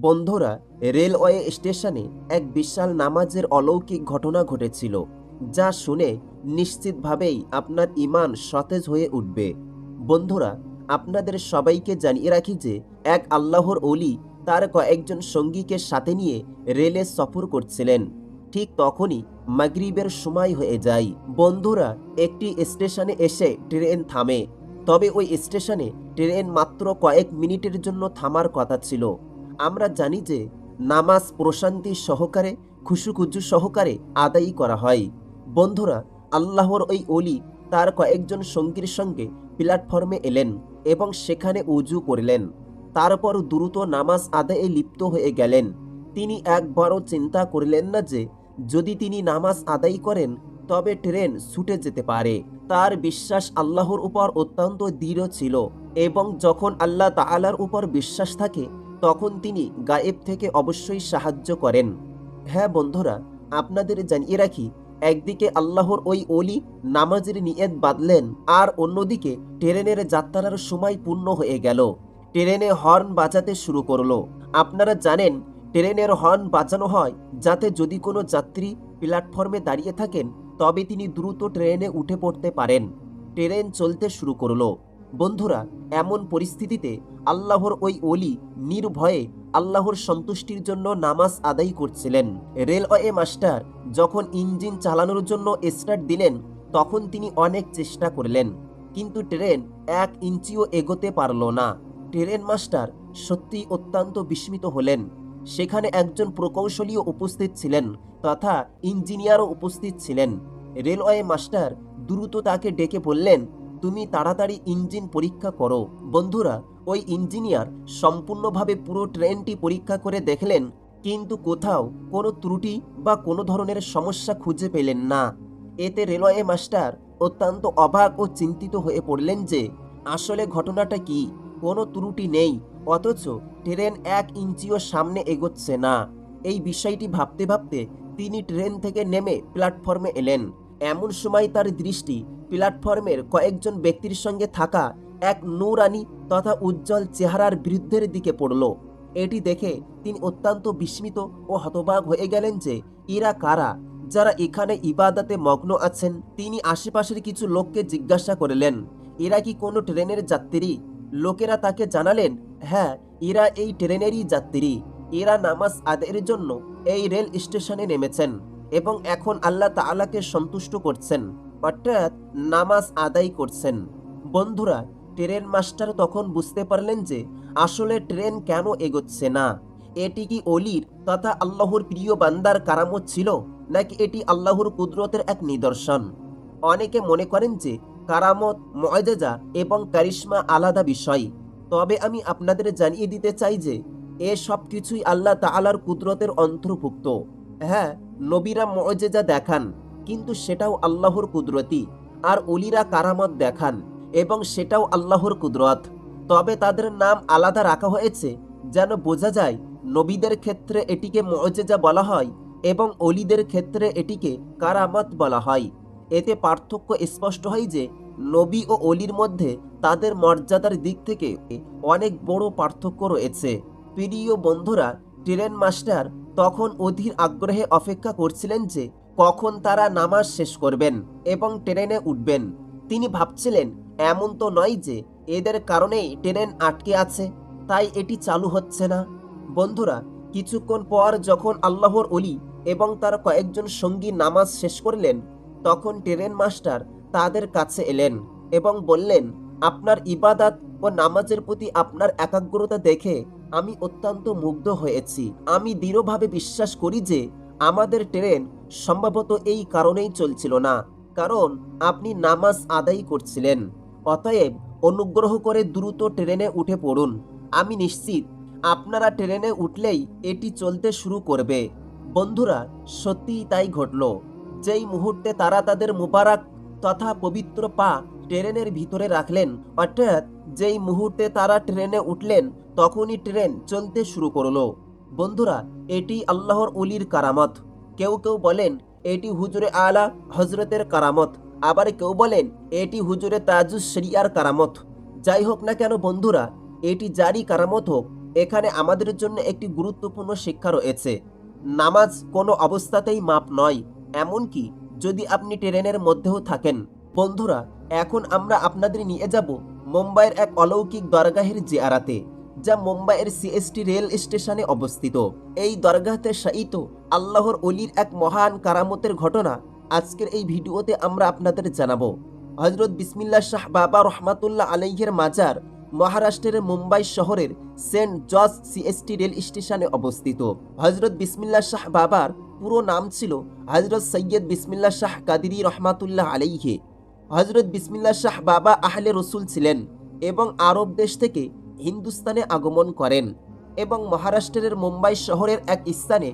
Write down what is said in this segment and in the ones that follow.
বন্ধুরা, রেলওয়ে স্টেশনে এক বিশাল নামাজের অলৌকিক ঘটনা ঘটেছিল, যা শুনে নিশ্চিতভাবেই আপনার ইমান সতেজ হয়ে উঠবে। বন্ধুরা, আপনাদের সবাইকে জানিয়ে রাখি যে, এক আল্লাহর অলি তার কয়েকজন সঙ্গীকে সাথে নিয়ে রেলে সফর করছিলেন। ঠিক তখনই মাগরিবের সময় হয়ে যায়। বন্ধুরা, একটি স্টেশনে এসে ট্রেন থামে, তবে ওই স্টেশনে ট্রেন মাত্র কয়েক মিনিটের জন্য থামার কথা ছিল। আমরা জানি যে নামাজ প্রশান্তি সহকারে খুশুখুজু সহকারে আদায়ী করা হয়। বন্ধুরা, আল্লাহর ওই অলি তার কয়েকজন সঙ্গীর সঙ্গে প্ল্যাটফর্মে এলেন এবং সেখানে উজু করলেন। তারপর দ্রুত নামাজ আদায়ে লিপ্ত হয়ে গেলেন। তিনি একবারও চিন্তা করলেন না যে, যদি তিনি নামাজ আদায় করেন, তবে ট্রেন ছুটে যেতে পারে। তার বিশ্বাস আল্লাহর উপর অত্যন্ত দৃঢ় ছিল এবং যখন আল্লাহ তাআলার উপর বিশ্বাস থাকে তখন তিনি গায়েব থেকে অবশ্যই সাহায্য করেন। হ্যাঁ বন্ধুরা, আপনাদের জানিয়ে রাখি, একদিকে আল্লাহর ওই অলি নামাজের নিয়ত বাঁধলেন আর অন্যদিকে ট্রেনের যাত্রার সময় পূর্ণ হয়ে গেল। ট্রেনে হর্ন বাজাতে শুরু করল। আপনারা জানেন, ট্রেনের হর্ন বাজানো হয় যাতে যদি কোনো যাত্রী প্ল্যাটফর্মে দাঁড়িয়ে থাকেন, তবে তিনি দ্রুত ট্রেনে উঠে পড়তে পারেন। ট্রেন চলতে শুরু করল। বন্ধুরা, এমন পরিস্থিতিতে আল্লাহর ওই অলি নির্ভয়ে আল্লাহর সন্তুষ্টির জন্য নামাজ আদায় করছিলেন। রেলওয়ে মাস্টার যখন ইঞ্জিন চালানোর জন্য স্টার্ট দিলেন, তখন তিনি অনেক চেষ্টা করলেন, কিন্তু ট্রেন এক ইঞ্চিও এগোতে পারল না। ট্রেন মাস্টার সত্যি অত্যন্ত বিস্মিত হলেন। সেখানে একজন প্রকৌশলীও উপস্থিত ছিলেন তথা ইঞ্জিনিয়ারও উপস্থিত ছিলেন। রেলওয়ে মাস্টার দ্রুত তাকে ডেকে বললেন তুমি তাড়াতাড়ি ইঞ্জিন পরীক্ষা করো। বন্ধুরা, ওই ইঞ্জিনিয়ার সম্পূর্ণভাবে পুরো ট্রেনটি পরীক্ষা করে দেখলেন, কিন্তু কোথাও কোনো ত্রুটি বা কোনো ধরনের সমস্যা খুঁজে পেলেন না। এতে রেলওয়ে মাস্টার অত্যন্ত অবাক ও চিন্তিত হয়ে পড়লেন যে, আসলে ঘটনাটা কি? কোনো ত্রুটি নেই, অথচ ট্রেন এক ইঞ্চিও সামনে এগোচ্ছে না। এই বিষয়টি ভাবতে ভাবতে তিনি ট্রেন থেকে নেমে প্ল্যাটফর্মে এলেন। এমন সময় তার দৃষ্টি প্ল্যাটফর্মের কয়েকজন ব্যক্তির সঙ্গে থাকা এক নৌরানি তথা উজ্জ্বল চেহারার বৃদ্ধের দিকে পড়ল। এটি দেখে তিনি অত্যন্ত বিস্মিত ও হতবাক হয়ে গেলেন যে ইরা কারা? যারা এখানে ইবাদতে মগ্ন আছেন, তিনি আশেপাশের কিছু লোককে জিজ্ঞাসা করলেন, এরা কি কোনো ট্রেনের যাত্রী? লোকেরা তাকে জানালেন হ্যাঁ এরা এই ট্রেনেরই যাত্রী। এরা নামাজ আদায়ের জন্য এই রেল স্টেশনে নেমেছেন। এবং এখন আল্লাহ তাআলাকে সন্তুষ্ট করছেন, অর্থাৎ নামাজ আদায় করছেন। বন্ধুরা, ট্রেন মাস্টার তখন বুঝতে পারলেন যে আসলে ট্রেন কেন এগোচ্ছে না। এটি কি অলির তথা আল্লাহর প্রিয় বান্দার কারামত ছিল, নাকি এটি আল্লাহর কুদরতের এক নিদর্শন? অনেকে মনে করেন যে কারামত ময়জাজা এবং কারিশ্মা আলাদা বিষয়। তবে আমি আপনাদের জানিয়ে দিতে চাই যে এ সব কিছুই আল্লাহ তাআলার কুদরতের অন্তর্ভুক্ত। হ্যাঁ নবীরা মজেজা দেখান, কিন্তু সেটাও আল্লাহর কুদরতি, আর অলিরা কারামত দেখান, এবং সেটাও আল্লাহর কুদরত। তবে তাদের নাম আলাদা রাখা হয়েছে, যেন বোঝা যায়, নবীদের ক্ষেত্রে এটিকে মজেজা বলা হয়, এবং অলিদের ক্ষেত্রে এটিকে কারামত বলা হয়। এতে পার্থক্য স্পষ্ট হয় যে, নবী ও অলির মধ্যে তাদের মর্যাদার দিক থেকে অনেক বড় পার্থক্য রয়েছে। প্রিয় বন্ধুরা ট্রেন মাস্টার তখন অধীর আগ্রহে অপেক্ষা করছিলেন যে কখন তারা নামাজ শেষ করবেন এবং ট্রেনে উঠবেন। তিনি ভাবছিলেন, এমন তো নয় যে এদের কারণেই ট্রেন আটকে আছে, তাই এটি চালু হচ্ছে না। বন্ধুরা, কিছুক্ষণ পর যখন আল্লাহর অলি এবং তার কয়েকজন সঙ্গী নামাজ শেষ করলেন, তখন ট্রেন মাস্টার তাদের কাছে এলেন এবং বললেন, আপনার ইবাদাত ও নামাজের প্রতি আপনার একাগ্রতা দেখে আমি অত্যন্ত মুগ্ধ হয়েছি। আমি দৃঢ়ভাবে বিশ্বাস করি যে আমাদের ট্রেন সম্ভবত এই কারণেই চলছিল না, কারণ আপনি নামাজ আদায় করছিলেন। অতএব অনুগ্রহ করে দ্রুত ট্রেনে উঠে পড়ুন। আমি নিশ্চিত আপনারা ট্রেনে উঠলেই এটি চলতে শুরু করবে। বন্ধুরা, সত্যিই তাই ঘটল। যেই মুহূর্তে তারা তাদের মুবারক তথা পবিত্র পা ট্রেনের ভিতরে রাখলেন। অর্থাৎ যেই মুহূর্তে তারা ট্রেনে উঠলেন, তখনই ট্রেন চলতে শুরু করল। বন্ধুরা, এটি আল্লাহর উলির কারামত। কেউ কেউ বলেন, এটি হুজুরে আলা হজরতের কারামত। আবার কেউ বলেন, এটি হুজুরে তাজুস শরিয়ার কারামত। যাই হোক না কেন বন্ধুরা, এটি জারি কারামত হোক, এখানে আমাদের জন্য একটি গুরুত্বপূর্ণ শিক্ষা রয়েছে। নামাজ কোনো অবস্থাতেই মাপ নয়, এমনকি যদি আপনি ট্রেনের মধ্যেও থাকেন। বন্ধুরা, এখন আমরা আপনাদের নিয়ে যাব মুম্বাইয়ের এক অলৌকিক দরগাহের জিয়ারাতে, যা মুম্বাইয়ের সিএসটি রেল স্টেশনে অবস্থিত। এই দরগাহতে শায়িত আল্লাহর অলির এক মহান কারামতের ঘটনা আজকের এই ভিডিওতে আমরা আপনাদের জানাব। হজরত বিসমিল্লা শাহ বাবা রহমাতুল্লাহ আলাইহের মাজার, মহারাষ্ট্রের মুম্বাই শহরের সেন্ট জর্জ সিএসটি রেল স্টেশনে অবস্থিত। হজরত বিসমিল্লা শাহ বাবার পুরো নাম ছিল হজরত সৈয়দ বিসমিল্লা শাহ কাদিরি রহমাতুল্লাহ আলাইহে। হজরত বিসমিল্লা শাহ বাবা আহলে রসুল ছিলেন এবং আরব দেশ থেকে হিন্দুস্তানে আগমন করেন এবং মহারাষ্ট্রের মুম্বাই শহরের এক স্থানে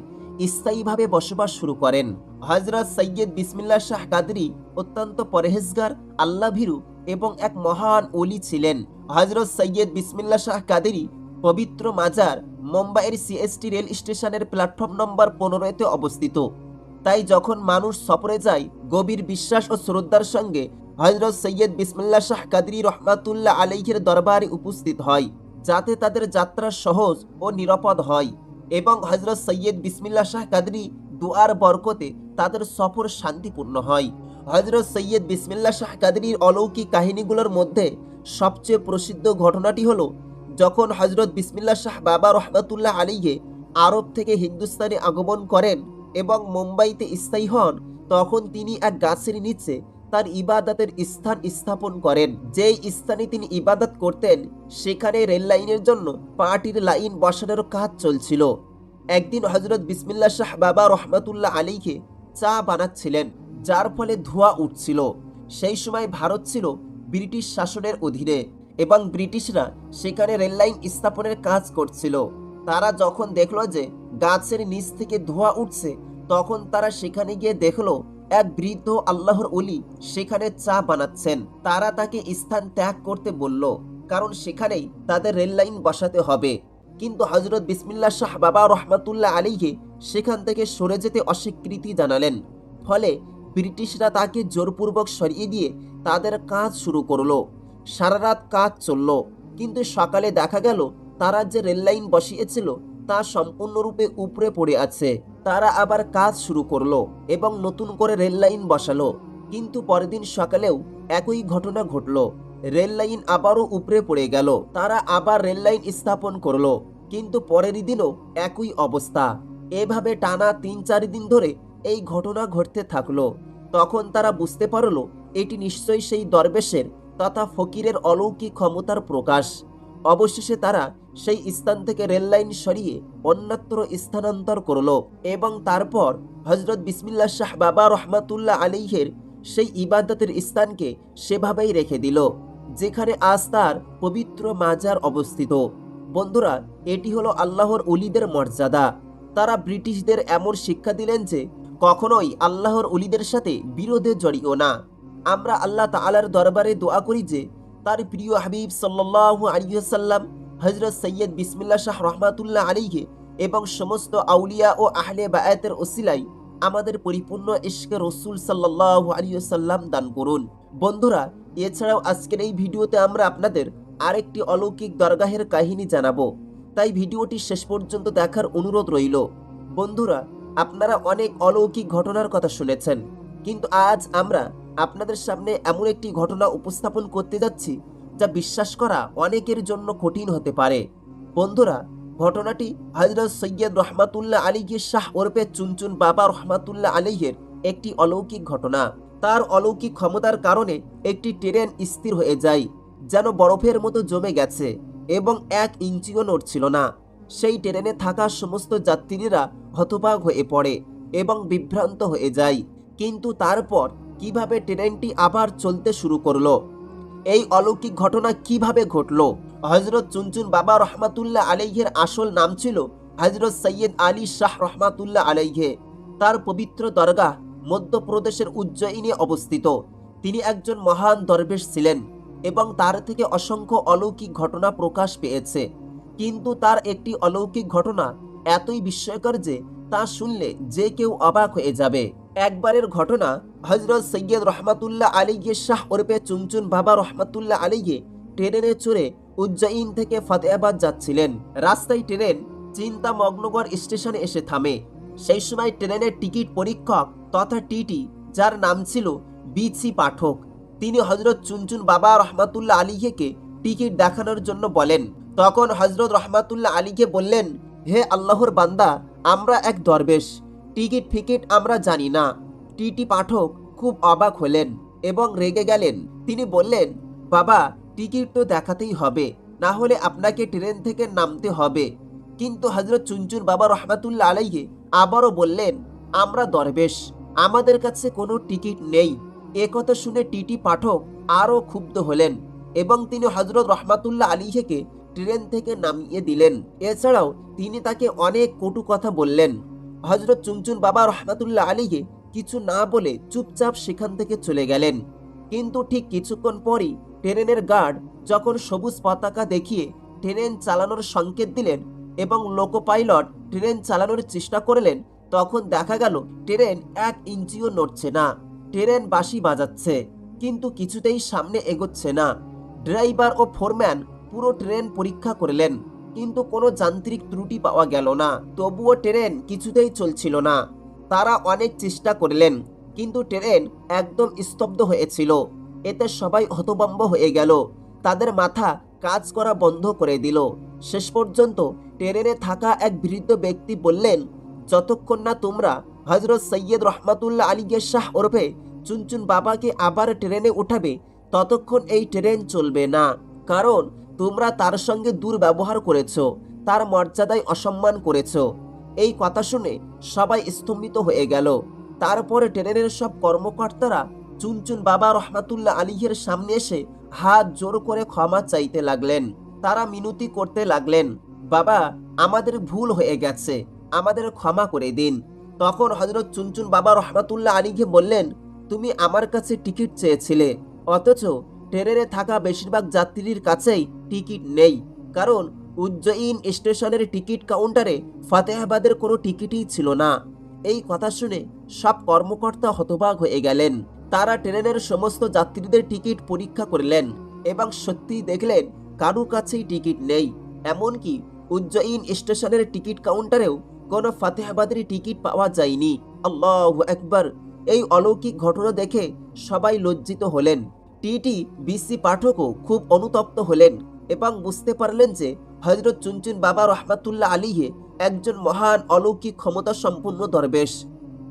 স্থায়ীভাবে বসবাস শুরু করেন। হজরত সৈয়দ বিসমিল্লা শাহ কাদরি অত্যন্ত পরেহেজগার, আল্লাভীরু এবং এক মহান অলি ছিলেন। হজরত সৈয়দ বিসমিল্লা শাহ কাদেরি পবিত্র মাজার মুম্বাইয়ের সিএসটি রেল স্টেশনের প্ল্যাটফর্ম নম্বর পনেরোতে অবস্থিত। তাই যখন মানুষ সফরে যায়, গভীর বিশ্বাস ও শ্রদ্ধার সঙ্গে হজরত সৈয়দ বিসমিল্লা শাহ কাদরি রহমাতুল্লাহ আলাইহের দরবারে উপস্থিত হয়, যাতে তাদের যাত্রা সহজ ও নিরাপদ হয় এবং হজরত সৈয়দ বিসমিল্লা শাহ কাদরি দুয়ার বরকতে তাদের সফর শান্তিপূর্ণ হয়। হজরত সৈয়দ বিসমিল্লা শাহ কাদরির অলৌকিক কাহিনীগুলোর মধ্যে সবচেয়ে প্রসিদ্ধ ঘটনাটি হলো, যখন হজরত বিসমিল্লা শাহ বাবা রহমাতুল্লাহ আলীকে আরব থেকে হিন্দুস্তানে আগমন করেন এবং মুম্বাইতে স্থায়ী হন, তখন তিনি এক গাছের নিচে তার ইবাদতের স্থান স্থাপন করেন। যেই স্থানে তিনি ইবাদত করতেন, সেখানে রেল লাইনের জন্য পার্টির লাইন বসানোর কাজ চলছিল। একদিন হজরত বিসমিল্লা শাহ বাবা রহমাতুল্লাহ আলীকে চা বানাচ্ছিলেন, যার ফলে ধোঁয়া উঠছিল। সেই সময় ভারত ছিল ব্রিটিশ শাসনের অধীনে এবং ব্রিটিশরা সেখানে রেললাইন স্থাপনের কাজ করছিল। তারা যখন দেখল যে গাছের নিচ থেকে ধোঁয়া উঠছে, তখন তারা সেখানে গিয়ে দেখল এক বৃদ্ধ আল্লাহর অলি সেখানে চা বানাচ্ছেন। তারা তাকে স্থান ত্যাগ করতে বলল, কারণ সেখানেই তাদের রেললাইন বসাতে হবে। কিন্তু হজরত বিসমিল্লা শাহ বাবা রহমাতুল্লাহ আলীকে সেখান থেকে সরে যেতে অস্বীকৃতি জানালেন। ফলে ব্রিটিশরা তাকে জোরপূর্বক সরিয়ে দিয়ে তাদের কাজ শুরু করল। সারা রাত কাজ চলল, কিন্তু সকালে দেখা গেল, তারা যে রেললাইন বসিয়েছিল তা সম্পূর্ণরূপে উপরে পড়ে আছে। তারা আবার কাজ শুরু করল এবং নতুন করে রেললাইন বসালো। কিন্তু পরের দিন সকালেও একই ঘটনা ঘটলো। রেললাইন আবারও উপরে পড়ে গেল। তারা আবার রেললাইন স্থাপন করল। কিন্তু পরের দিনও একই অবস্থা। এভাবে টানা তিন চার দিন ধরে এই ঘটনা ঘটতে থাকল। তখন তারা বুঝতে পারল, এটি নিশ্চয়ই সেই দরবেশের তথা ফকিরের অলৌকিক ক্ষমতার প্রকাশ। অবশেষে তারা সেই স্থান থেকে রেললাইন সরিয়ে অন্যত্র স্থানান্তর করল এবং তারপর হজরত বিসমিল্লা শাহ বাবা রহমাতুল্লাহ আলিহের সেই ইবাদতের স্থানকে সেভাবেই রেখে দিল, যেখানে আজ তার পবিত্র মাজার অবস্থিত। বন্ধুরা, এটি হলো আল্লাহর অলিদের মর্যাদা। তারা ব্রিটিশদের এমন শিক্ষা দিলেন যে, কখনোই আল্লাহর অলিদের সাথে বিরোধে জড়িও না। আমরা আল্লাহ তালার দরবারে দোয়া করি যে তার প্রিয় হাবিব সাল্লাহ আলিয়াল্লাম হজরত সৈয়দ বিসমিল্লা শাহ রহমাতুল্লাহ আলীকে এবং সমস্ত আউলিয়া ও আহলে বায়াতের ওসিলাই আমাদের পরিপূর্ণ ইশকে রসুল সাল্লাহ আলিয়াল্লাম দান করুন। বন্ধুরা, এছাড়াও আজকের এই ভিডিওতে আমরা আপনাদের আরেকটি অলৌকিক দরগাহের কাহিনী জানাব। তাই ভিডিওটি শেষ পর্যন্ত দেখার অনুরোধ রইল। বন্ধুরা, আপনারা অনেক অলৌকিক ঘটনার কথা শুনেছেন, কিন্তু আজ আমরা আপনাদের সামনে এমন একটি ঘটনা উপস্থাপন করতে যাচ্ছি, যা বিশ্বাস করা অনেকের জন্য কঠিন হতে পারে। বন্ধুরা, ঘটনাটি হজরত সৈয়দ রহমাতুল্লাহ আলীকে শাহ ওরফে চুনচুন বাবা রহমাতুল্লাহ আলীহের একটি অলৌকিক ঘটনা। তার অলৌকিক ক্ষমতার কারণে একটি ট্রেন স্থির হয়ে যায়, যেন বরফের মতো জমে গেছে এবং এক ইঞ্চিও নড়ছিল না। সেই ট্রেনে থাকা সমস্ত যাত্রীরা হতবাক হয়ে পড়ে এবং বিভ্রান্ত হয়ে যায়। কিন্তু তারপর কীভাবে ট্রেনটি আবার চলতে শুরু করল? এই অলৌকিক ঘটনা কীভাবে ঘটলো? হজরত চুনচুন বাবা রহমাতুল্লাহ আলাইহের আসল নাম ছিল হজরত সৈয়দ আলী শাহ রহমাতুল্লাহ আলাইহে। তার পবিত্র দরগাহ মধ্যপ্রদেশের উজ্জয়িনী অবস্থিত। তিনি একজন মহান দরবেশ ছিলেন এবং তার থেকে অসংখ্য অলৌকিক ঘটনা প্রকাশ পেয়েছে। কিন্তু তার একটি অলৌকিক ঘটনা এতই বিস্ময়কর যে তা শুনলে যে কেউ অবাক হয়ে যাবে। একবারের ঘটনা হজরত সৈয়দ রহমাতুল্লাহ আলীগে শাহ ওরফে চুনচুন বাবা রহমাতুল্লাহ আলীগে ট্রেনে চড়ে উজ্জয়িন থেকে ফতেহাবাদ যাচ্ছিলেন। রাস্তায় ট্রেন চিন্তা মগ্নগর স্টেশনে এসে থামে। সেই সময় ট্রেনের টিকিট পরীক্ষক তথা টিটি, যার নাম ছিল বিসি পাঠক, তিনি হজরত চুনচুন বাবা রহমাতুল্লাহ আলীকে টিকিট দেখানোর জন্য বলেন। তখন হজরত রহমাতুল্লাহ আলীকে বললেন, হে আল্লাহর বান্দা, আমরা এক দরবেশ। টিকিট ফিকিট আমরা জানি না। টিটি পাঠক খুব অবাক হলেন এবং রেগে গেলেন। তিনি বললেন, বাবা, টিকিট তো দেখাতেই হবে, না হলে আপনাকে ট্রেন থেকে নামতে হবে। কিন্তু হজরত চুনচুন বাবা রহমাতুল্লাহ আলাইহে আবারও বললেন, আমরা দরবেশ, আমাদের কাছে কোনো টিকিট নেই। এ কথা শুনে টিটি পাঠক আরও ক্ষুব্ধ হলেন এবং তিনি হজরত রহমাতুল্লাহ আলীকে ট্রেন থেকে নামিয়ে দিলেন। এছাড়াও তিনি তাকে অনেক কটু কথা বললেন। হজরত চুনচুন বাবা রহমাতুল্লাহ আলীকে কিছু না বলে চুপচাপ সেখান থেকে চলে গেলেন। কিন্তু ঠিক কিছুক্ষণ পরই ট্রেনের গার্ড যখন সবুজ পতাকা দেখিয়ে ট্রেন চালানোর সংকেত দিলেন এবং লোকো পাইলট ট্রেন চালানোর চেষ্টা করলেন, তখন দেখা গেল ট্রেন এক ইঞ্চিও নড়ছে না। ট্রেন বাঁশি বাজাচ্ছে, কিন্তু কিছুতেই সামনে এগোচ্ছে না। ড্রাইভার ও ফোরম্যান পুরো ট্রেন পরীক্ষা করলেন। কিন্তু কোনো যান্ত্রিক ত্রুটি পাওয়া গেল না, তবুও ট্রেন কিছুতেই চলছিল না। তারা অনেক চেষ্টা করলেন, কিন্তু ট্রেন একদম স্তব্ধ হয়েছিল। এতে সবাই হতভম্ব হয়ে গেল। তাদের মাথা কাজ করা বন্ধ করে দিল। শেষ পর্যন্ত ট্রেনে থাকা এক বৃদ্ধ ব্যক্তি বললেন, যতক্ষণ না তোমরা হজরত সৈয়দ রহমাতুল্লাহ আলীকে শাহ ওরফে চুনচুন বাবাকে আবার ট্রেনে উঠাবে, ততক্ষণ এই ট্রেন চলবে না। কারণ তোমরা তার সঙ্গে দুর্ব্যবহার করেছ, তার মর্যাদায় অসম্মান করেছ। এই কথা শুনে সবাই স্তম্ভিত হয়ে গেল। তারপরে ট্রেনের সব কর্মকর্তারা চুনচুন বাবা রহমাতুল্লাহ আলীহের সামনে এসে হাত জোর করে ক্ষমা চাইতে লাগলেন। তারা মিনতি করতে লাগলেন, বাবা, আমাদের ভুল হয়ে গেছে, আমাদের ক্ষমা করে দিন। তখন হজরত চুনচুন বাবা রহমাতুল্লাহ আলীকে বললেন, তুমি আমার কাছে টিকিট চেয়েছিলে, অথচ ট্রেনে থাকা বেশিরভাগ যাত্রীর কাছেই টিকিট নেই। কারণ উজ্জয়িন স্টেশনের টিকিট কাউন্টারে ফাতেহাবাদের কোনো টিকিটই ছিল না। এই কথা শুনে সব কর্মকর্তা হতবাক হয়ে গেলেন। তারা ট্রেনের সমস্ত যাত্রীদের টিকিট পরীক্ষা করলেন এবং সত্যি দেখলেন কারও কাছেই টিকিট নেই। এমনকি উজ্জয়িন স্টেশনের টিকিট কাউন্টারেও কোনো ফাতেহাবাদের টিকিট পাওয়া যায়নি। আল্লাহ একবার এই অলৌকিক ঘটনা দেখে সবাই লজ্জিত হলেন। টিটি বিসি পাঠকও খুব অনুতপ্ত হলেন এবং বুঝতে পারলেন যে হজরত চুনচুন বাবা রহমাতুল্লাহ আলীহে একজন মহান অলৌকিক ক্ষমতা সম্পন্ন দরবেশ।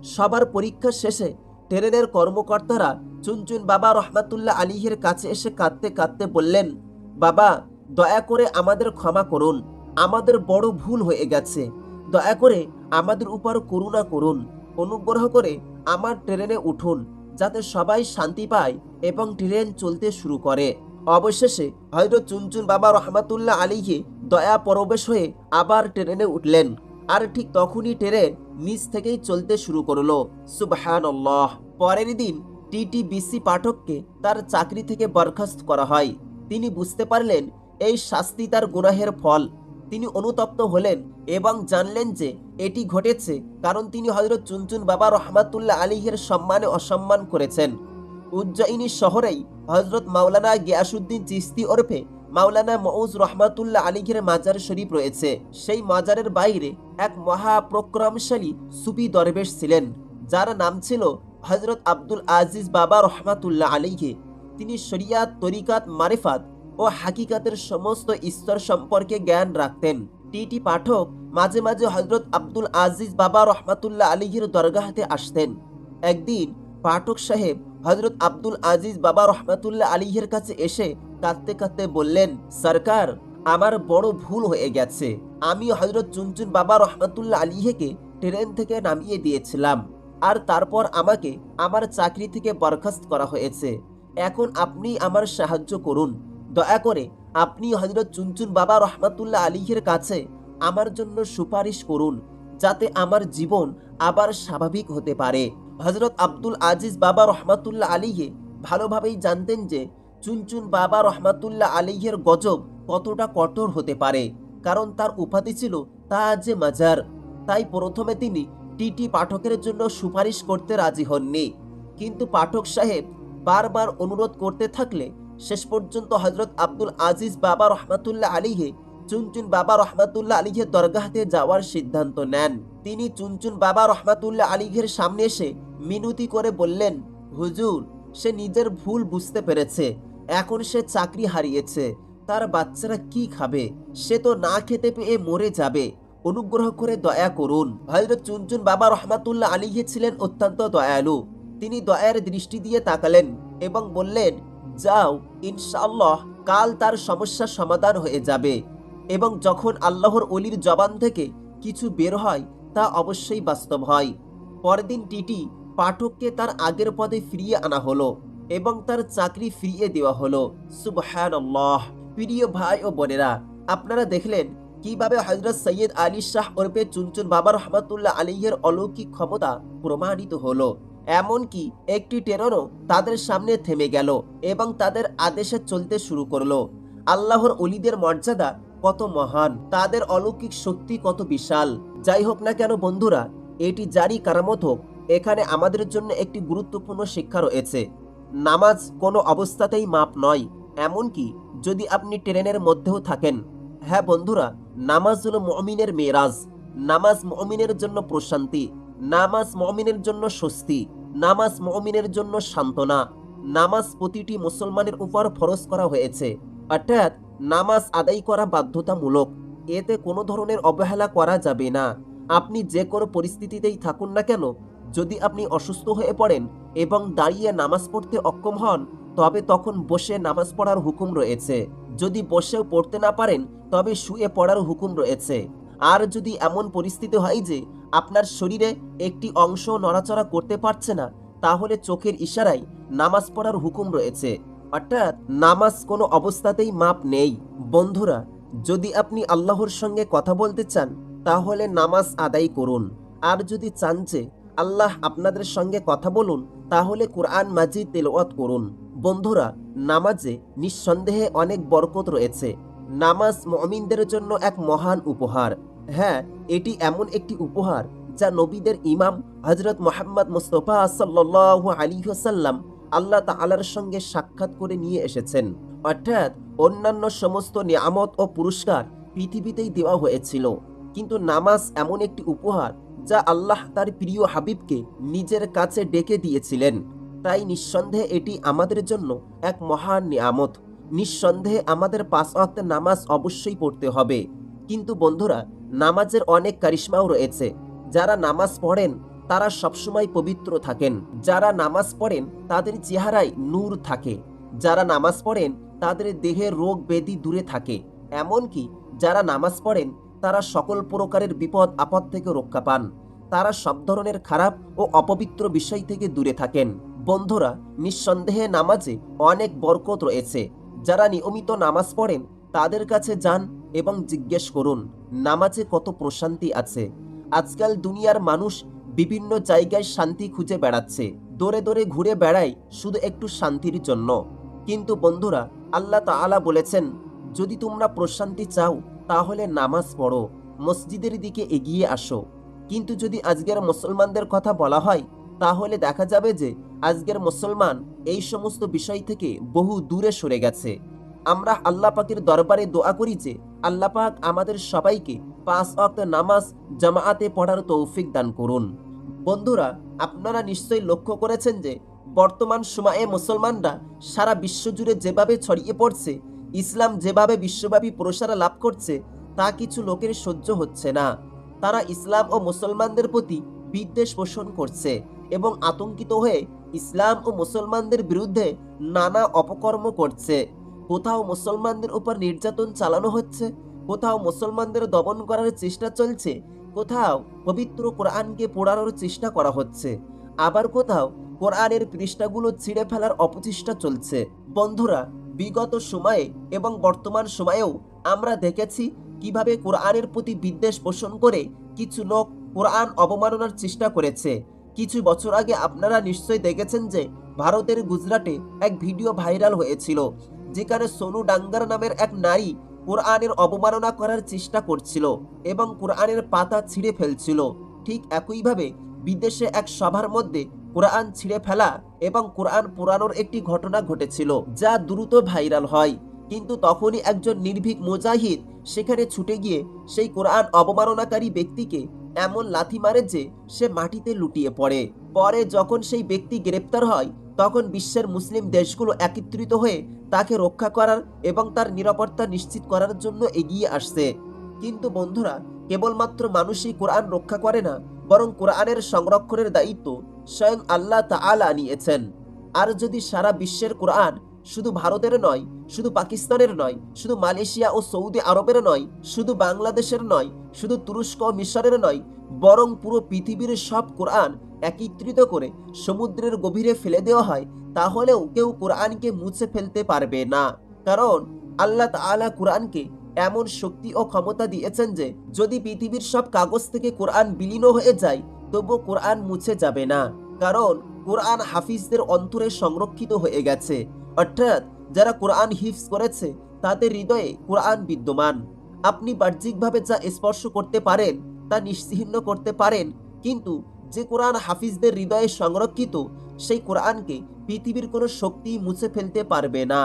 সবার পরীক্ষা শেষে ট্রেনের কর্মকর্তারা চুনচুন বাবা রহমাতুল্লাহ আলীহের কাছে এসে কাঁদতে কাঁদতে বললেন, বাবা, দয়া করে আমাদের ক্ষমা করুন। আমাদের বড় ভুল হয়ে গেছে। দয়া করে আমাদের উপর করুণা করুন। অনুগ্রহ করে আমার ট্রেনে উঠুন। যাতে সবাই শান্তি পায় এবং ট্রেন চলতে শুরু করে। অবশেষে হয়তো চুনচুন বাবা রহমাতুল্লাহ আলীকে দয়া পরবেশ হয়ে আবার ট্রেনে উঠলেন। আর ঠিক তখনই ট্রেন নিচ থেকেই চলতে শুরু করল। সুবহান পরের দিন টিটিবিসি পাঠককে তার চাকরি থেকে বরখাস্ত করা হয়। তিনি বুঝতে পারলেন এই শাস্তি তার গুনাহের ফল। তিনি অনুতপ্ত হলেন এবং জানলেন যে এটি ঘটেছে কারণ তিনি হজরত চুনচুন বাবা রহমাতুল্লাহ আলীহের সম্মানে অসম্মান করেছেন। উজ্জয়িনী শহরেই হজরত মাওলানা গিয়াসুদ্দিন চিস্তি ওরফে মাওলানা মৌজ রহমাতুল্লাহ আলীঘের মাজার শরীফ রয়েছে। সেই মাজারের বাইরে এক মহাপ্রক্রমশালী সুফি দরবেশ ছিলেন, যার নাম ছিল হজরত আব্দুল আজিজ বাবা রহমাতুল্লাহ আলীঘে তিনি শরিয়াত তরিকাত মারিফাত ও হাকিকাতের সমস্ত স্তর সম্পর্কে জ্ঞান রাখতেন। টিটি পাঠক মাঝে মাঝে হজরত আব্দুল আজিজ বাবা রহমাতুল্লাহ আলীঘের দরগাহতে আসতেন। একদিন পাঠক সাহেব হজরত আব্দুল আজিজ বাবা রহমাতুল্লাহ আলীহের কাছে এসে কাঁদতে কাঁদতে বললেন, সরকার, আমার বড় ভুল হয়ে গেছে। আমি হজরত চুনচুন বাবা রহমাতুল্লাহ আলীহেকে ট্রেন থেকে নামিয়ে দিয়েছিলাম। আর তারপর আমাকে আমার চাকরি থেকে বরখাস্ত করা হয়েছে। এখন আপনি আমার সাহায্য করুন। দয়া করে আপনি হজরত চুনচুন বাবা রহমাতুল্লাহ আলীহের কাছে আমার জন্য সুপারিশ করুন, যাতে আমার জীবন আবার স্বাভাবিক হতে পারে। হজরত আব্দুল আজিজ বাবা রহমাতুল্লাহ আলীহে ভালোভাবেই জানতেন যে চুনচুন বাবা রহমাতুল্লাহ আলীহের গজব কতটা কঠোর হতে পারে, কারণ তার উপাধি ছিল তা তাজে মাজার। তাই প্রথমে তিনি টিটি পাঠকের জন্য সুপারিশ করতে রাজি হননি। কিন্তু পাঠক সাহেব বারবার অনুরোধ করতে থাকলে শেষ পর্যন্ত হজরত আব্দুল আজিজ বাবা রহমাতুল্লাহ আলীহে চুনচুন বাবা রহমাতুল্লাহ আলীহের দরগাহতে যাওয়ার সিদ্ধান্ত নেন। তিনি চুনচুন বাবা রহমাতুল্লাহ আলীহের সামনে এসে মিনতি করে বললেন, হুজুর, সে নিজের ভুল বুঝতে পেরেছে। এখন সে চাকরি হারিয়েছে। তার বাচ্চারা কি খাবে? সে তো না খেতে পেয়ে মরে যাবে। অনুগ্রহ করে দয়া করুন। হজরত চুনচুন বাবা রহমাতুল্লাহ আলীহে ছিলেন অত্যন্ত দয়ালু। তিনি দয়ার দৃষ্টি দিয়ে তাকালেন এবং বললেন যাও, ইনশাআল্লাহ কাল তার সমস্যার সমাধান হয়ে যাবে। এবং যখন আল্লাহর অলির জবান থেকে কিছু বের হয়, তা অবশ্যই বাস্তব হয়। পরদিন টিটি পাঠককে তার আগের পদে ফিরিয়ে আনা হলো এবং তার চাকরি ফিরিয়ে দেওয়া হলো। সুবহানাল্লাহ। প্রিয় ভাই ও বোনেরা, আপনারা দেখলেন কীভাবে হজরত সৈয়দ আলী শাহ ওরফে চুনচুন বাবা রহমতুল্লাহ আলীর অলৌকিক ক্ষমতা প্রমাণিত হলো। এমনকি একটি ট্রেনও তাদের সামনে থেমে গেল এবং তাদের আদেশে চলতে শুরু করল। আল্লাহর অলিদের মর্যাদা কত মহান, তাদের অলৌকিক শক্তি কত বিশাল। যাই হোক না কেন বন্ধুরা, এটি জারি কারামত হোক, এখানে আমাদের জন্য একটি গুরুত্বপূর্ণ শিক্ষা রয়েছে। নামাজ কোনো অবস্থাতেই মাপ নয়, এমনকি যদি আপনি ট্রেনের মধ্যেও থাকেন। হ্যাঁ বন্ধুরা, নামাজ হলো মমিনের মেরাজ। নামাজ মমিনের জন্য প্রশান্তি, নামাজ মমিনের জন্য স্বস্তি। নামাজ মমিনের জন্য সান্ত্বনা। নামাজ প্রতিটি মুসলমানের উপর ফরজ করা হয়েছে। অর্থাৎ নামাজ আদায় করা বাধ্যতামূলক। এতে কোনো ধরনের অবহেলা করা যাবে না। আপনি যে কোনো পরিস্থিতিতেই থাকুন না কেন, যদি আপনি অসুস্থ হয়ে পড়েন এবং দাঁড়িয়ে নামাজ পড়তে অক্ষম হন, তবে তখন বসে নামাজ পড়ার হুকুম রয়েছে। যদি বসেও পড়তে না পারেন, তবে শুয়ে পড়ার হুকুম রয়েছে। আর যদি এমন পরিস্থিতি হয় যে আপনার শরীরে একটি অংশ নড়াচড়া করতে পারছে না, তাহলে চোখের ইশারায় নামাজ পড়ার হুকুম রয়েছে। অর্থাৎ নামাজ কোনো অবস্থাতেই মাপ নেই। বন্ধুরা, যদি আপনি আল্লাহর সঙ্গে কথা বলতে চান, তাহলে নামাজ আদায় করুন। আর যদি চান যে আল্লাহ আপনাদের সঙ্গে কথা বলুন, তাহলে কোরআন মাজিদ তেলাওয়াত করুন। বন্ধুরা, নামাজে নিঃসন্দেহে অনেক বরকত রয়েছে। নামাজ মমিনদের জন্য এক মহান উপহার। হ্যাঁ এটি এমন একটি উপহার যা নবীদের ইমাম হজরত মোহাম্মদ মুস্তফা সাল্লাহ আলী সাল্লাম আল্লাহ তালার সঙ্গে সাক্ষাৎ করে নিয়ে এসেছেন। অর্থাৎ অন্যান্য সমস্ত নিয়ামত ও পুরস্কার পৃথিবীতেই দেওয়া হয়েছিল। কিন্তু নামাজ এমন একটি উপহার যা আল্লাহ তার প্রিয় হাবিবকে নিজের কাছে ডেকে দিয়েছিলেন। তাই নিঃসন্দেহে এটি আমাদের জন্য এক মহান নিয়ামত। নিঃসন্দেহে আমাদের পাঁচ ওয়াক্ত নামাজ অবশ্যই পড়তে হবে। কিন্তু বন্ধুরা, নামাজের অনেক কারিশ্মাও রয়েছে। যারা নামাজ পড়েন, তারা সবসময় পবিত্র থাকেন। যারা নামাজ পড়েন, তাদের চেহারায় নূর থাকে। যারা নামাজ পড়েন, তাদের দেহের রোগ ব্যাধি দূরে থাকে। এমনকি যারা নামাজ পড়েন, তারা সকল প্রকারের বিপদ, আপদ থেকে রক্ষা পান। তারা সব ধরনের খারাপ ও অপবিত্র বিষয় থেকে দূরে থাকেন। বন্ধুরা, নিঃসন্দেহে নামাজে অনেক বরকত রয়েছে। যারা নিয়মিত নামাজ পড়েন, তাদের কাছে যান এবং জিজ্ঞেস করুন, নামাজে কত প্রশান্তি আছে? আজকাল দুনিয়ার মানুষ বিভিন্ন জায়গায় শান্তি খুঁজে বেড়াচ্ছে। দৌড়ে দৌড়ে ঘুরে বেড়ায় শুধু একটু শান্তির জন্য। কিন্তু বন্ধুরা, আল্লাহ তাআলা বলেছেন, যদি তোমরা প্রশান্তি চাও, তাহলে নামাজ পড়ো, মসজিদের দিকে এগিয়ে আসো। কিন্তু যদি আজকের মুসলমানদের কথা বলা হয় তাহলে দেখা যাবে যে আজকের মুসলমান এই সমস্ত বিষয় থেকে বহু দূরে সরে গেছে। আমরা আল্লাহ পাকের দরবারে দোয়া করি যে আল্লাহ পাক আমাদের সবাইকে পাঁচ অক্ত নামাজ জামাআতে পড়ার তৌফিক দান করুন। বন্ধুরা, আপনারা নিশ্চয়ই লক্ষ্য করেছেন যে বর্তমান সময়ে মুসলমানরা সারা বিশ্বজুড়ে যেভাবে ছড়িয়ে পড়ছে, ইসলাম যেভাবে বিশ্বব্যাপী প্রসার লাভ করছে, তা কিছু লোকের সহ্য হচ্ছে না। তারা ইসলাম ও মুসলমানদের প্রতি বিদ্বেষ পোষণ করছে এবং আতঙ্কিত হয়ে ইসলাম ও মুসলমানদের বিরুদ্ধে নানা অপকর্ম করছে। কোথাও মুসলমানদের উপর নির্যাতন চালানো হচ্ছে, কোথাও মুসলমানদের দমন করার চেষ্টা চলছে, কোথাও পবিত্র কোরআনকে পোড়ানোর চেষ্টা করা হচ্ছে। আবার কোথাও কোরআনের পৃষ্ঠাগুলো ছিঁড়ে ফেলার অপচেষ্টা চলছে। বন্ধুরা, বিগত সময়ে এবং বর্তমান সময়েও আমরা দেখেছি কীভাবে কোরআনের প্রতি বিদ্বেষ পোষণ করে কিছু লোক কোরআন অবমাননার চেষ্টা করেছে। কিছু বছর আগে আপনারা নিশ্চয়ই দেখেছেন যে ভারতের গুজরাটে এক ভিডিও ভাইরাল হয়েছিল, যেখানে সোনু ডাঙ্গার নামের এক নারী কোরআনের অবমাননা করার চেষ্টা করছিল এবং কোরআনের পাতা ছিঁড়ে ফেলছিল। ঠিক একইভাবে বিদেশে এক সভার মধ্যে কোরআন ছিঁড়ে ফেলা এবং কোরআন পুরানোর একটি ঘটনা ঘটেছিল, যা দ্রুত ভাইরাল হয়। কিন্তু তখনই একজন নির্ভীক মুজাহিদ সেখানে ছুটে গিয়ে সেই কোরআন অবমাননাকারী ব্যক্তিকে এমন লাথি মারে যে সে মাটিতে লুটিয়ে পড়ে। পরে যখন সেই ব্যক্তি গ্রেপ্তার হয়, তখন বিশ্বের মুসলিম দেশগুলো একত্রিত হয়ে তাকে রক্ষা করার এবং তার নিরাপত্তা নিশ্চিত করার জন্য এগিয়ে আসছে। কিন্তু বন্ধুরা, কেবলমাত্র মানুষই কোরআন রক্ষা করে না, বরং কোরআনের সংরক্ষণের দায়িত্ব স্বয়ং আল্লাহ তা তাআলা নিয়েছেন। আর যদি সারা বিশ্বের কোরআন শুধু ভারতের নয়, শুধু পাকিস্তানের নয়, শুধু মালয়েশিয়া ও সৌদি আরবের নয়, শুধু বাংলাদেশের নয়, শুধু তুরস্ক ও মিশরের নয়, বরং পুরো পৃথিবীর সব কোরআন একত্রিত করে সমুদ্রের গভীরে ফেলে দেওয়া হয়, তাহলেও কেউ কোরআনকে মুছে ফেলতে পারবে না। কারণ আল্লাহ তাআলা কোরআনকে এমন শক্তি ও ক্ষমতা দিয়েছেন যে, যদি পৃথিবীর সব কাগজ থেকে কোরআন বিলীন হয়ে যায়, তবু কোরআন মুছে যাবে না। কারণ কোরআন হাফিজদের অন্তরে সংরক্ষিত হয়ে গেছে। অর্থাৎ যারা কোরআন হিফজ করেছে, তাদের হৃদয়ে কোরআন বিদ্যমান। আপনি বাহ্যিকভাবে যা স্পর্শ করতে পারেন, তা নিশ্চিহ্ন করতে পারেন, কিন্তু যে কোরআন হাফিজদের হৃদয়ে সংরক্ষিত, সেই কোরআনকে পৃথিবীর কোনো শক্তি মুছে ফেলতে পারবে না।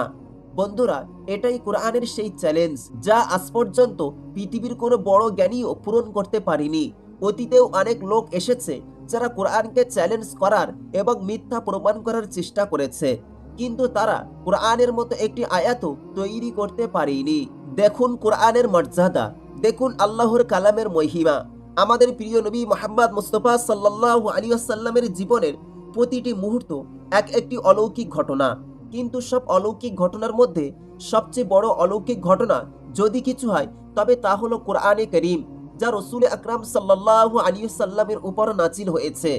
বন্ধুরা, এটাই কোরআনের সেই চ্যালেঞ্জ যা আজ পর্যন্ত পৃথিবীর কোনো বড় জ্ঞানীও পূরণ করতে পারেনি। অতীতেও অনেক লোক এসেছে, যারা কোরআনকে চ্যালেঞ্জ করার এবং মিথ্যা প্রমাণ করার চেষ্টা করেছে। কিন্তু তারা কোরআনের মতো একটি আয়াতও তৈরি করতে পারেনি। দেখুন কোরআনের মর্যাদা, দেখুন আল্লাহর কালামের মহিমা। আমাদের প্রিয় নবী মোহাম্মদ মুস্তফা সাল্লাহ আলী আসাল্লামের জীবনের প্রতিটি মুহূর্ত এক একটি অলৌকিক ঘটনা। কিন্তু সব অলৌকিক ঘটনার মধ্যে সবচেয়ে বড় অলৌকিক ঘটনা যদি কিছু হয়, তবে তা হলো কোরআনে করিম, যা রসুল আকরাম সাল্লাহ আলী সাল্লামের উপর নাচিল হয়েছে।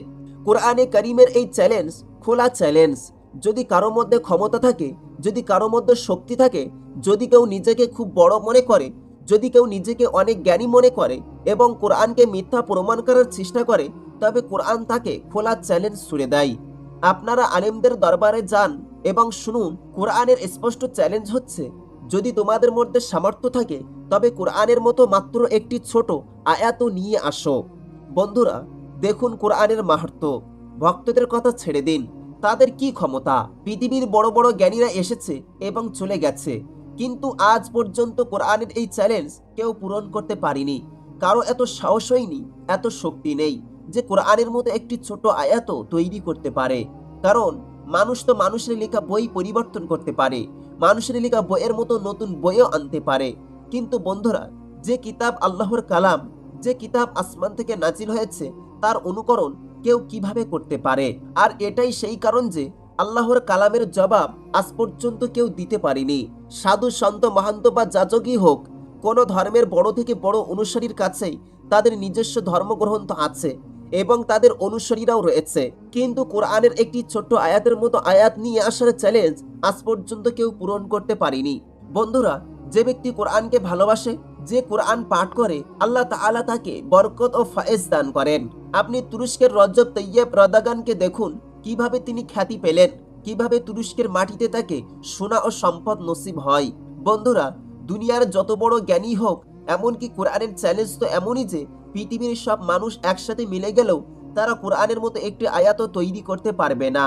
কোরআনে করিমের এই চ্যালেঞ্জ, খোলা চ্যালেঞ্জ। যদি কারও মধ্যে ক্ষমতা থাকে, যদি কারও মধ্যে শক্তি থাকে, যদি কেউ নিজেকে খুব বড় মনে করে, যদি কেউ নিজেকে অনেক জ্ঞানী মনে করে এবং কোরআনকে মিথ্যা প্রমাণ করার চেষ্টা করে, তবে কোরআন তাকে খোলা চ্যালেঞ্জ ছুড়ে দেয়। আপনারা আলেমদের দরবারে যান এবং শুনুন, কোরআনের স্পষ্ট চ্যালেঞ্জ হচ্ছে, যদি তোমাদের মধ্যে সামর্থ্য থাকে, তবে কোরআনের মতো মাত্র একটি ছোট আয়াত নিয়ে আসো। বন্ধুরা, দেখুন কোরআনের মাহাত্ম ভক্তদের কথা ছেড়ে দিন। তাদের কি ক্ষমতা? পৃথিবীর বড় বড় জ্ঞানীরা এসেছে এবং চলে গেছে। কিন্তু আজ পর্যন্ত কোরআনের এই চ্যালেঞ্জ কেউ পূরণ করতে পারেনি। কারও এত সাহস হয়নি এত শক্তি নেই যে কোরআনের মতো একটি ছোট আয়াত তৈরি করতে পারে। কারণ মানুষ তো মানুষের লেখা বই পরিবর্তন করতে পারে, মানুষের লেখা বইয়ের মতো নতুন বইও আনতে পারে। কিন্তু বন্ধুরা, যে কিতাব আল্লাহর কালাম, যে কিতাব আসমান থেকে নাজিল হয়েছে, তার অনুকরণ কেউ কীভাবে করতে পারে? আর এটাই সেই কারণ যে আল্লাহর কালামের জবাব আজ পর্যন্ত কেউ দিতে পারেনি। সাধু, সন্ত, মহান্ত বা যাজকই হোক, কোন ধর্মের বড় থেকে বড় অনুসারীর কাছেই তাদের নিজস্ব ধর্মগ্রন্থ আছে এবং তাদের অনুসারীরাও রয়েছে। কিন্তু কোরআনের একটি ছোট্ট আয়াতের মতো আয়াত নিয়ে আসার চ্যালেঞ্জ আজ পর্যন্ত কেউ পূরণ করতে পারেনি। বন্ধুরা, যে ব্যক্তি কোরআনকে ভালোবাসে যে কোরআন পাঠ করে, আল্লাহ তাআলা তাকে বরকত ও ফায়েজ দান করেন। আপনি তুরস্কের রজব তৈয়ব রদাগানকে দেখুন, কীভাবে তিনি খ্যাতি পেলেন, কীভাবে তুরস্কের মাটিতে তাকে সোনা ও সম্পদ নসিব হয়। বন্ধুরা, দুনিয়ার যত বড় জ্ঞানী হোক, এমনকি কোরআনের চ্যালেঞ্জ তো এমনই যে, পৃথিবীর সব মানুষ একসাথে মিলে গেলেও তারা কোরআনের মতো একটি আয়াত তৈরি করতে পারবে না।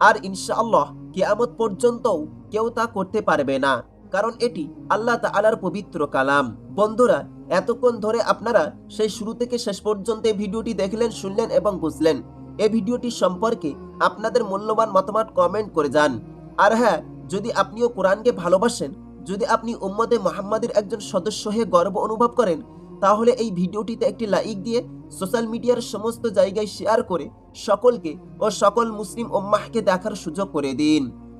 আর ইনশাআল্লাহ, কেয়ামত পর্যন্তও কেউ তা করতে পারবে না। কারণ এটি আল্লাহ তাআলার পবিত্র কালাম। বন্ধুরা, এতক্ষণ ধরে আপনারা সেই শুরু থেকে শেষ পর্যন্ত এই ভিডিওটি দেখলেন, শুনলেন এবং বুঝলেন। এই ভিডিওটি সম্পর্কে আপনাদের মূল্যবান মতামত কমেন্ট করে যান। আর হ্যাঁ যদি আপনিও কোরআনকে ভালোবাসেন, যদি আপনি উম্মদে মোহাম্মদের একজন সদস্য হয়ে গর্ব অনুভব করেন, তাহলে এই ভিডিওটিতে একটি লাইক দিয়ে সোশ্যাল মিডিয়ার সমস্ত জায়গায় শেয়ার করে সকলকে ও সকল মুসলিম উম্মাহকে দেখার সুযোগ করে দিন।